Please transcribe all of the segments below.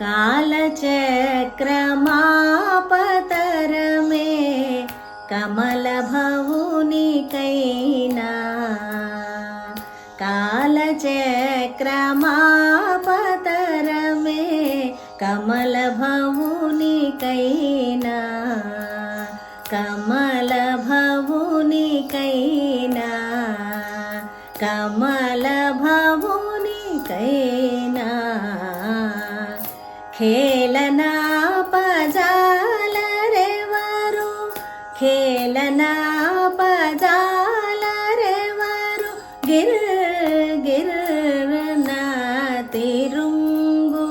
కాలచక్రమాపతరమే కమల భవునికైనా కాలచక్రమాపతరమే కమల ఖేలనా పజాలరెవరు ఖేలనా పజాలరెవరు గిర్ గిర్న తిరుంగు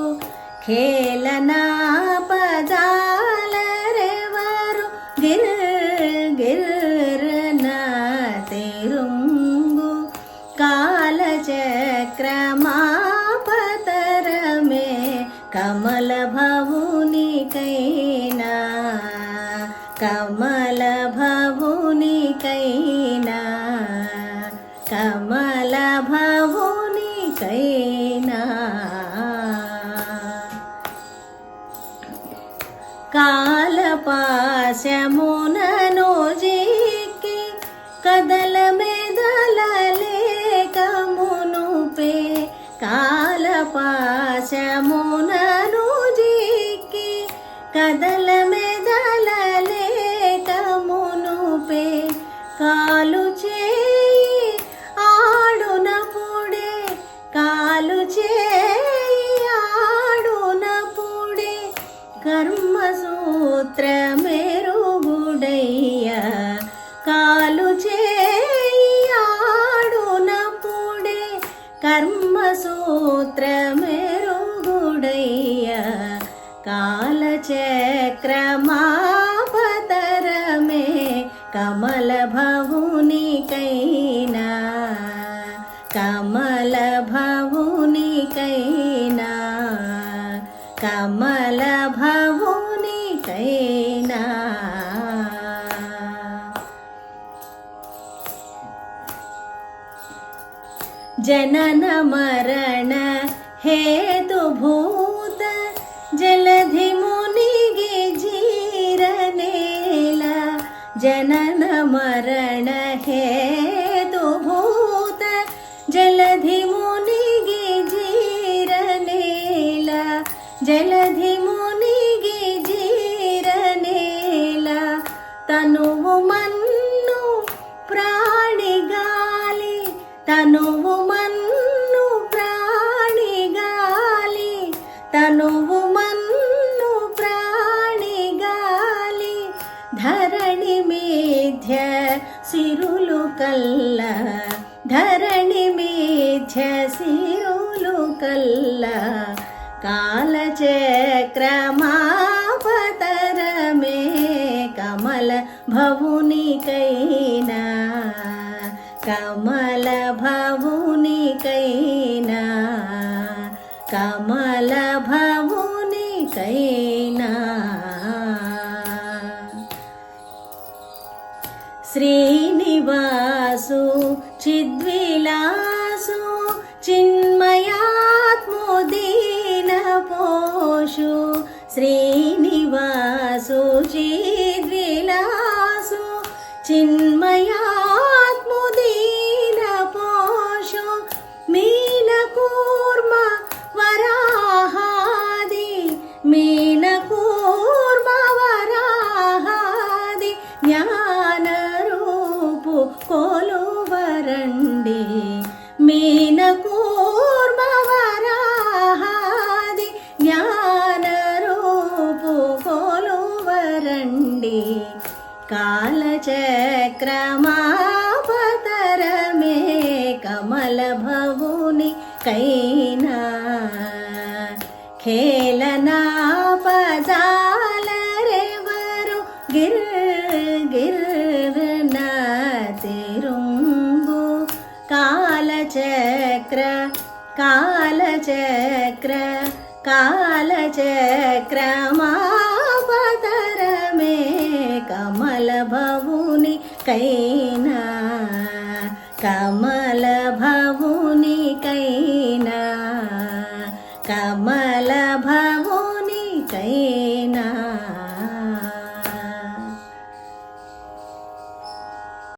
ఖేలనా పజాలరెవరు గిర్ గిర్న తిరుంగు కాలచక్రమాపతరమే కాలపాశమునను జిక్కి కదల మెదలలేకమునుపే కాలపాశమునను కర్మసూత్ర మెరుగుడయ్య కాలచక్రమాపతరమే కమల భవునికైనా కమల భవునికైనా కమల భవునికైనా जनन मरणभूत जलधिनि गे जीरनेला जन मरणे तु भूत जलधिनि गे जीरला जलधिनि गे जीरला तनु मनु प्राी तनु కల్ల ధరణి మీధ్య సిరులు కల్ల కాలచక్రమాపతరమే కమల భవునికైనా కమల భవునికైనా కమల భవునికైనా. సంతోషు శ్రీనివాసు చిద్విలాసు చిన్మయాత్ముదీన పోషు మీనకూర్మ వరాహాది మీనకూర్మ వరాహాది జ్ఞానరూపు కొలువరండి. మీ కొలువరండి కాలచక్రమాపతరమే కమల భవుని కైనా. ఖేలనా పజాలరెవరు గిర్ గిర్న తిరుంగు. కాలచక్ర కాలచక్ర కాలచక్రమాపతరమే కమల భవుని కైనా కమల భవుని కైనా కమల భ